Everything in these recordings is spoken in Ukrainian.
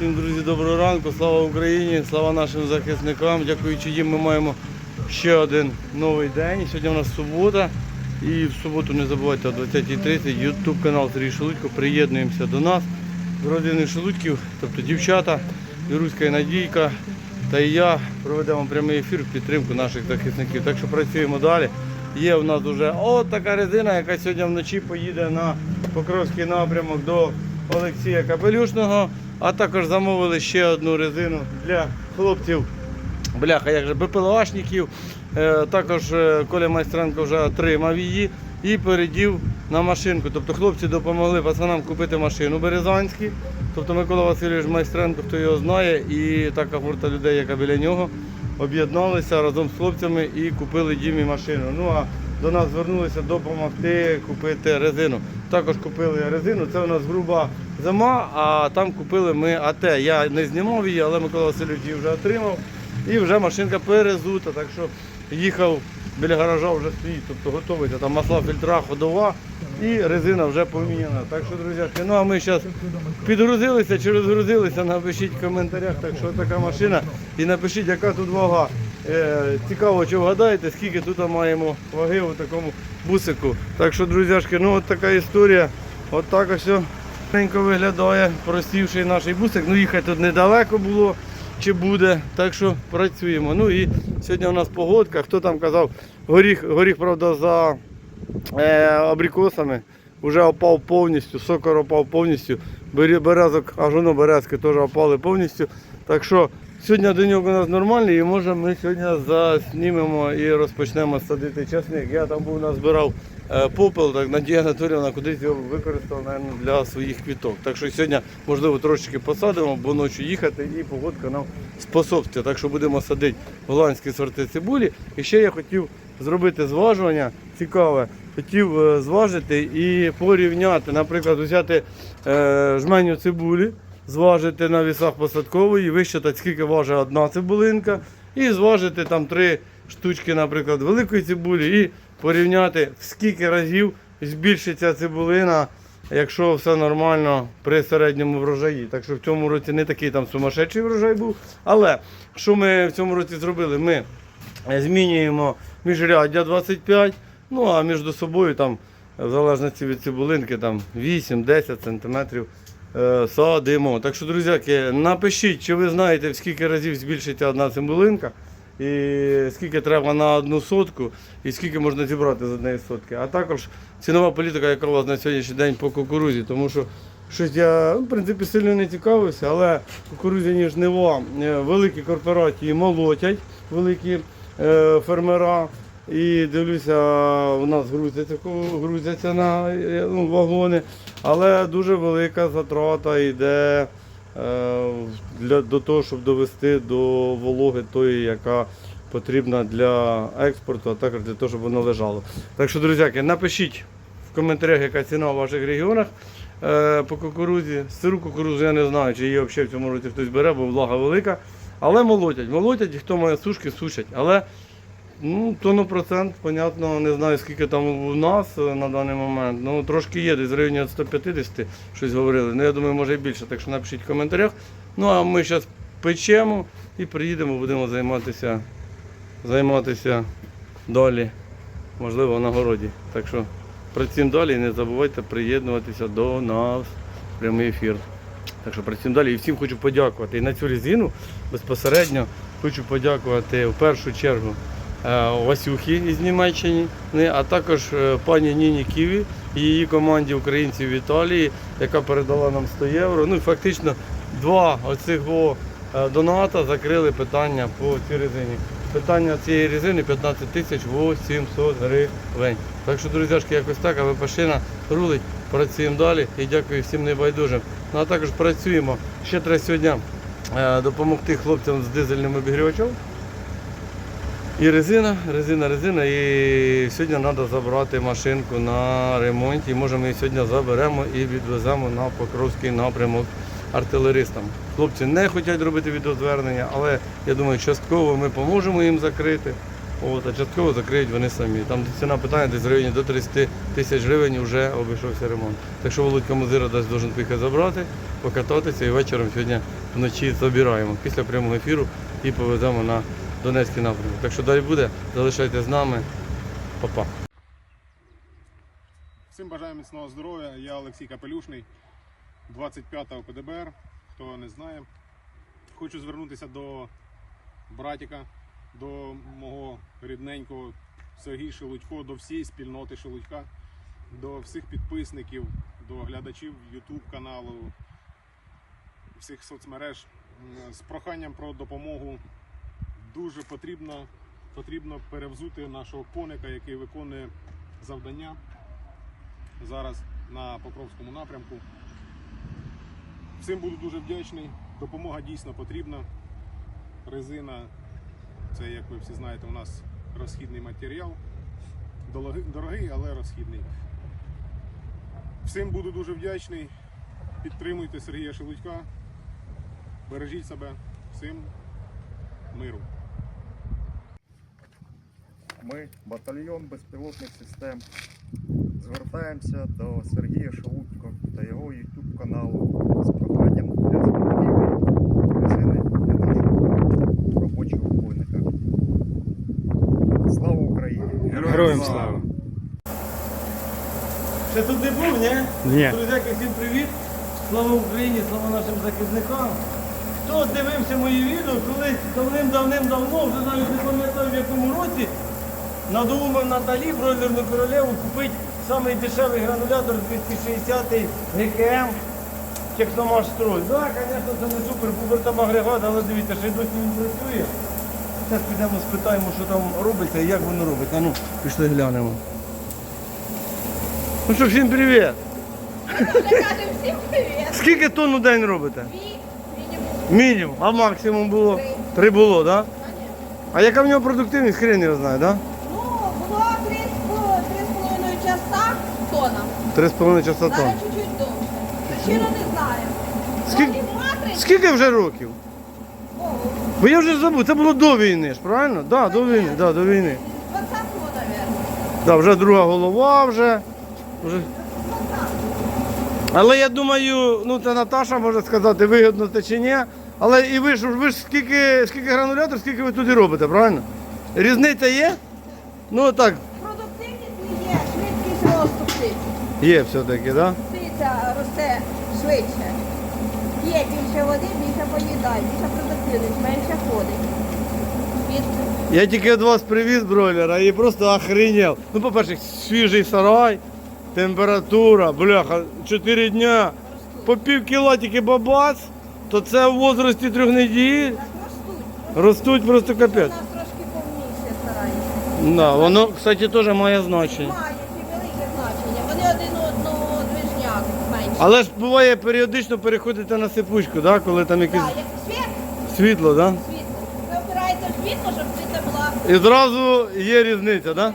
Всім друзі, доброго ранку, слава Україні, слава нашим захисникам. Дякуючи їм, ми маємо ще один новий день. Сьогодні у нас субота. І в суботу не забувайте о 20.30 YouTube канал Сергій Шелудько. Приєднуємося до нас. З родини Шелудьків, тобто дівчата, Віруська Надійка та і я проведемо прямий ефір в підтримку наших захисників. Так що працюємо далі. Є в нас вже от така резина, яка сьогодні вночі поїде на Покровський напрямок до Олексія Капелюшного. А також замовили ще одну резину для хлопців. Бляха, як же БПЛАшників. Е, також е, Коля Майстренко вже отримав її і передів на машинку. Тобто хлопці допомогли пацанам купити машину Березанську. Тобто Микола Васильович Майстренко, хто його знає, і така гурта людей, яка біля нього, об'єдналися разом з хлопцями і купили Дімі машину. Ну а до нас звернулися допомогти купити резину. Також купили резину. Це у нас груба зима, а там купили ми АТ. Я не знімав її, але Микола Васильович її вже отримав. І вже машинка перезута, так що їхав біля гаража вже стоїть, тобто готується. Там масла, фільтра, ходова і резина вже поміняна. Так що, друзі, ну а ми зараз підгрузилися чи розгрузилися, напишіть в коментарях, так що така машина. І напишіть, яка тут вага. Е, цікаво, чи вгадаєте, скільки тут маємо ваги у такому бусику. Так що, друзяшки, ну от така історія. От так ось маленько виглядає, простівший наш бусик. Ну їхати тут недалеко було чи буде. Так що працюємо. Ну і сьогодні у нас погодка. Хто там казав, горіх, горіх правда, за е, абрикосами. Вже опав повністю, сокор опав повністю, березок, аж воно березки теж опали повністю. Так що сьогодні денек у нас нормальний і може ми сьогодні заснімемо і розпочнемо садити часник. Я там був назбирав е, попел, так Надія Анатоліївна кудись його використала наверно, для своїх квіток. Так що сьогодні, можливо, трошечки посадимо, бо ночі їхати і погодка нам способствує. Так що будемо садити голландські сорти цибулі. І ще я хотів зробити зважування цікаве. Хотів е, зважити і порівняти, наприклад, взяти е, жменю цибулі, зважити на вісах посадкової, вищитати, скільки важить одна цибулинка, і зважити там три штучки, наприклад, великої цибулі, і порівняти, в скільки разів збільшиться цибулина, якщо все нормально при середньому врожаї. Так що в цьому році не такий там сумасшедший врожай був. Але що ми в цьому році зробили? Ми Е, змінюємо міжряддя 25, ну а між собою там, в залежності від цибулинки, там 8-10 сантиметрів е, садимо. Так що, друзяки, напишіть, чи ви знаєте, в скільки разів збільшиться одна цибулинка, і скільки треба на одну сотку, і скільки можна зібрати з однієї сотки. А також цінова політика, яка у вас на сьогоднішній день по кукурузі, тому що щось я в принципі сильно не цікавився, але кукурузяні жнива е, великі корпорації молотять, великі е, фермера. І дивлюся, у нас грузяться, грузяться на е, ну, вагони, але дуже велика затрата йде е, для, до того, щоб довести до вологи тої, яка потрібна для експорту, а також для того, щоб воно лежало. Так що, друзяки, напишіть в коментарях, яка ціна в ваших регіонах е, по кукурузі. Сиру кукурузу я не знаю, чи її взагалі в цьому році хтось бере, бо влага велика. Але молотять, молотять, і хто має сушки, сушать. Але ну, то на процент, понятно, не знаю скільки там у нас е, на даний момент. Ну трошки є, десь в районі від 150 щось говорили. Ну я думаю, може і більше, так що напишіть в коментарях. Ну а ми зараз печемо і приїдемо, будемо займатися, займатися далі, можливо, на городі. Так що працюємо далі і не забувайте приєднуватися до нас в прямий ефір. Так що працюємо далі. І всім хочу подякувати. І на цю резину безпосередньо хочу подякувати в першу чергу Васюхі із Німеччини, а також е, пані Ніні Ківі і її команді українців в Італії, яка передала нам 100 євро. Ну фактично два оцих е, доната закрили питання по цій резині. Питання цієї резини 15 тисяч 800 гривень. Так що, друзяшки, якось так, а випашина рулить, працюємо далі і дякую всім небайдужим. Ну а також працюємо. Ще треба сьогодні е, допомогти хлопцям з дизельним обігрівачем. І резина, резина, резина. І сьогодні треба забрати машинку на ремонті. Може ми її сьогодні заберемо і відвеземо на Покровський напрямок артилеристам. Хлопці не хочуть робити відеозвернення, але я думаю, частково ми поможемо їм закрити. От, а частково закриють вони самі. Там ціна питання десь в районі до 30 тисяч гривень вже обійшовся ремонт. Так що Володька Музира десь должен поїхати забрати, покататися і вечором сьогодні вночі забираємо після прямого ефіру і повеземо на Донецький напрямок. Так що далі буде, залишайтесь з нами. Па-па. Всім бажаю міцного здоров'я. Я Олексій Капелюшний, 25-го ПДБР. Хто не знає, хочу звернутися до братіка, до мого рідненького Сергія Шелудько, до всієї спільноти Шелудька, до всіх підписників, до глядачів YouTube каналу, всіх соцмереж з проханням про допомогу. Дуже потрібно, потрібно перевзути нашого коника, який виконує завдання зараз на Покровському напрямку. Всім буду дуже вдячний. Допомога дійсно потрібна. Резина це, як ви всі знаєте, у нас розхідний матеріал. Дорогий, але розхідний. Всім буду дуже вдячний. Підтримуйте Сергія Шелудька. Бережіть себе. Всім миру. Ми, батальйон безпілотних систем, звертаємося до Сергія Шелудько та його YouTube каналу з проханням для закупівлі резини для нашого робочого коника. Слава Україні! Героям слава! Ще тут не був, ні? Ні. Друзяки, всім привіт! Слава Україні, слава нашим захисникам! Хто дивився мої відео, колись давним-давним-давно, вже навіть не пам'ятаю в якому році, надумав Наталі бройлерну королеву купити самий дешевий гранулятор 260 ГКМ Техномаш Строй. Так, звісно, це не супер-пупер там агрегат, але дивіться, ще й досі він працює. Зараз підемо спитаємо, що там робиться і як воно робиться. А ну, пішли глянемо. Ну що, всім привіт! Вже всім привіт. Скільки тонн у день робите? Дві мінімум. Мінімум, а максимум було? Три. Три було, так? Да? А. А яка в нього продуктивність, хрен його знає, так? Да? Ну, було три з по- три з половиною часа тона. Три з половиною часа тонн. Зараз чуть-чуть довше. Причину не знаю. Скільки- вже років? О, Бо я вже забув, це було до війни ж, правильно? Так, да, до війни, да, до війни. 20-го, мабуть. Да, вже друга голова вже. вже. Але я думаю, ну це Наташа може сказати, вигідно це чи ні. Але і ви ж ви ж скільки, скільки гранулятор, скільки ви туди робите, правильно? Різниця є? Ну так, Продуктивність не є, швидкість росту птиці. Є все-таки, так? Да? Птиця росте швидше. Є більше води, більше поїдає, більше продуктивність, менше ходить. Від Я тільки від вас привіз бройлера і просто охренел. Ну, по-перше, свіжий сарай, температура, бляха, 4 дня, по пів кіла тільки бабац, то це в возрасті трьох неділь так ростуть. ростуть просто У капець. нас трошки повніше старається. Да, воно, кстати, теж має значення. Має чи велике значення. Вони один одного движняк менше. Але ж буває періодично переходите на сипучку, да, коли там якесь Так, як світ, світло, да? світло. Ви опираєте в світло, щоб птиця була І зразу є різниця, да?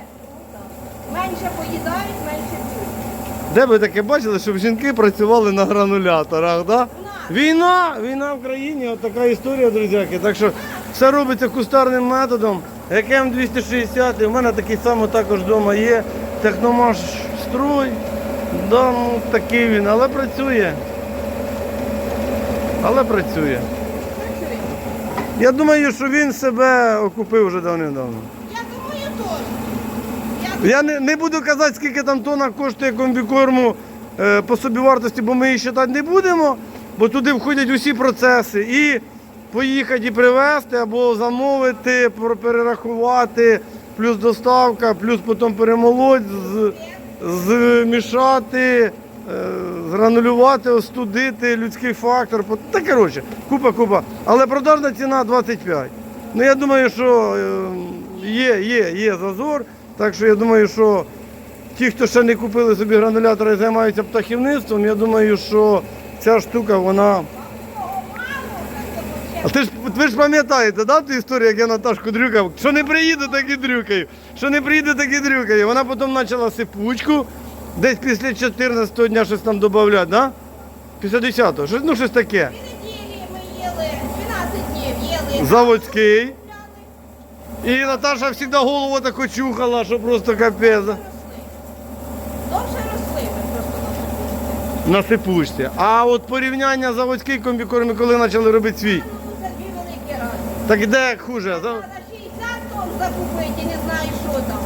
менше поїдають, менше п'ють. Де ви таке бачили, щоб жінки працювали на грануляторах, да? Війна, війна в країні, от така історія, друзяки. Так що все робиться кустарним методом. ГКМ 260, у мене такий самий також вдома є. Техномаш струй. Да, ну такий він, але працює. Але працює. Я думаю, що він себе окупив вже давним-давно. Я думаю, теж. Я Я не, не буду казати, скільки там тонна коштує комбікорму е, по собівартості, бо ми її считати не будемо, бо туди входять усі процеси. І поїхати і привезти, або замовити, перерахувати, плюс доставка, плюс потім перемолоть, з, змішати, е, згранулювати, остудити, людський фактор. Та коротше, купа, купа. Але продажна ціна 25. Ну я думаю, що е, є, є, є зазор. Так що я думаю, що ті, хто ще не купили собі гранулятори і займаються птахівництвом, я думаю, що ця штука, вона. Так А ти ж ви ж пам'ятаєте, да, ту історію, як я Наташку дрюкав? Що не приїду, так і дрюкаю. Що не приїду, так і дрюкаю. Вона потім почала сипучку, десь після 14 дня щось там додавати, да? Після 10-го, щось, ну щось таке. Дві неділі ми їли, 12 днів їли. Заводський. І Наташа завжди голову таку чухала, що просто капець. Довше росли ми просто На сипучці. А от порівняння заводський комбікорм, коли почали робити свій. Ну, це дві великі рази. Так де хуже? Треба 60 тонн закупити, не знаю, що там.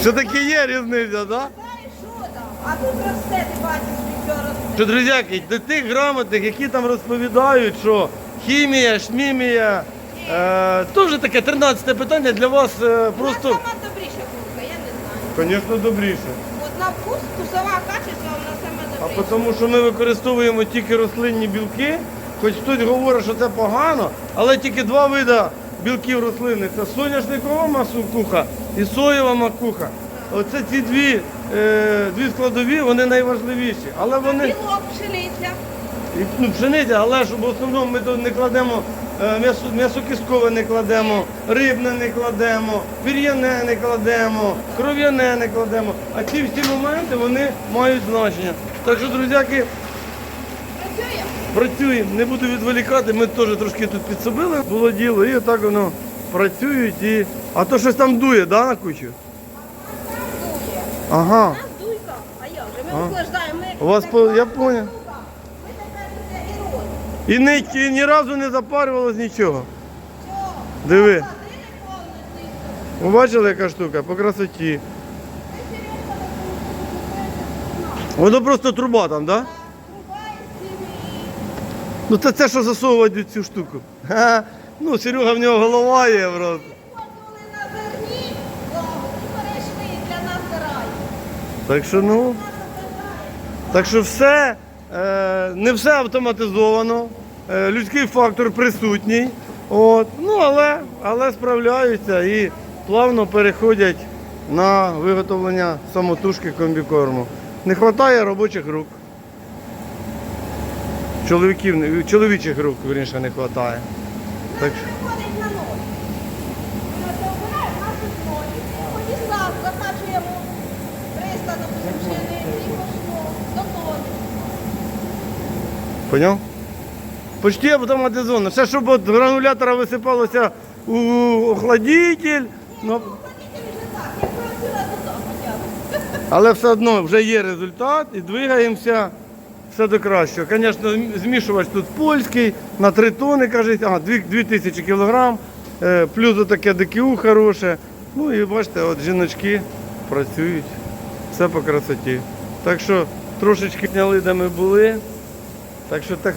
Все-таки є різниця, так? Да? Знаєш, що там? А тут росте, ти бачиш, що росте. Що, друзяки, до тих грамотних, які там розповідають, що хімія, шмімія, е, то вже таке 13 питання для вас е, просто, Вона сама добріша курка, я не знаю. звісно, добріше. От на вкус, вкусова качество, вона сама А добріша. тому, що ми використовуємо тільки рослинні білки, хоч хтось говорить, що це погано, але тільки два види білків рослинних це соняшникова макуха і соєва макуха. Оце ці дві, е, дві складові, вони найважливіші. Але вони. Білок, пшениця. Ну, пшениця, але ж в основному ми тут не кладемо е, м'ясо, м'ясокісткове не кладемо, рибне не кладемо, пір'яне не кладемо, кров'яне не кладемо. А ці всі моменти вони мають значення. Так що, друзяки? Працюємо, не буду відволікати, ми теж трошки тут підсобили, було діло, і отак воно працюють. І... А то щось там дує, да, на кучу? Дує. Ага. У нас дуйка. А як же? Ми охлаждаємо. Ми У вас по- я це і ні, і ні разу не запарювалось нічого. Чого? Диви. Ви бачили, яка штука? По красоті. Воно просто труба там, так? Да? Ну це це, що засовувати цю штуку. Ха. Ну, Серега в нього голова є рай. Так що ну. Так що все, е, не все автоматизовано, е, людський фактор присутній. От, ну, але, але справляються і плавно переходять на виготовлення самотужки комбікорму. Не вистачає робочих рук. Чоловіків, чоловічих рук, верніше, не вистачає. Так що. Виходить на ноль. Ми це обираємо, нас тут ноль. Тоді закачуємо 300, допустим, пшениці, пошло до тони. Поняв? Почти автоматизовано. Все, щоб від гранулятора висипалося у охладитель. Ну, але все одно вже є результат і двигаємося все до кращого. Звісно, змішувач тут польський, на 3 тони, кажуть, а, 2 тисячі кілограм, е, плюс отаке ДКУ хороше. Ну і бачите, от жіночки працюють, все по красоті. Так що трошечки зняли, де ми були. Так що так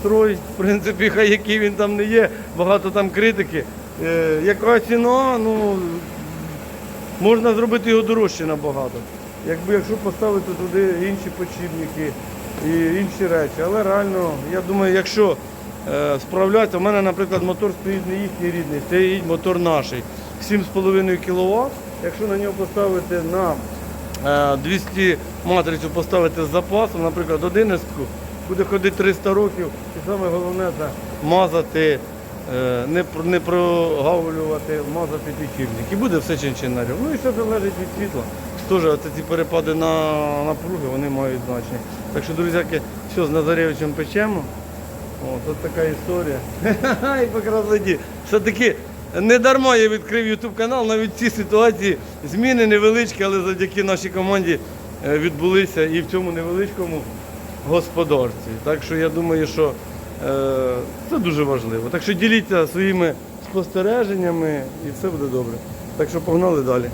строй, в принципі, хай який він там не є, багато там критики. Е, яка ціна, ну можна зробити його дорожче набагато. Якби якщо поставити туди інші подшипники і інші речі. Але реально, я думаю, якщо е, справляться, у мене, наприклад, мотор стоїть не їхній рідний, стоїть мотор наш. 7,5 кВт. Якщо на нього поставити на е, 200 матрицю поставити з запасом, наприклад, одинадцятку, буде ходити 300 років. І саме головне це мазати, е, не, не прогавлювати, мазати підшипник. І буде все чин-чинарів. Ну і все залежить від світла. Теж ці перепади на напруги вони мають значення. Так що, друзяки, все, з Назаревичем печемо. От, от така історія. І по. Все-таки не дарма я відкрив YouTube канал, навіть ці ситуації, зміни невеличкі, але завдяки нашій команді е, відбулися і в цьому невеличкому господарстві. Так що я думаю, що е, це дуже важливо. Так що діліться своїми спостереженнями і все буде добре. Так що погнали далі.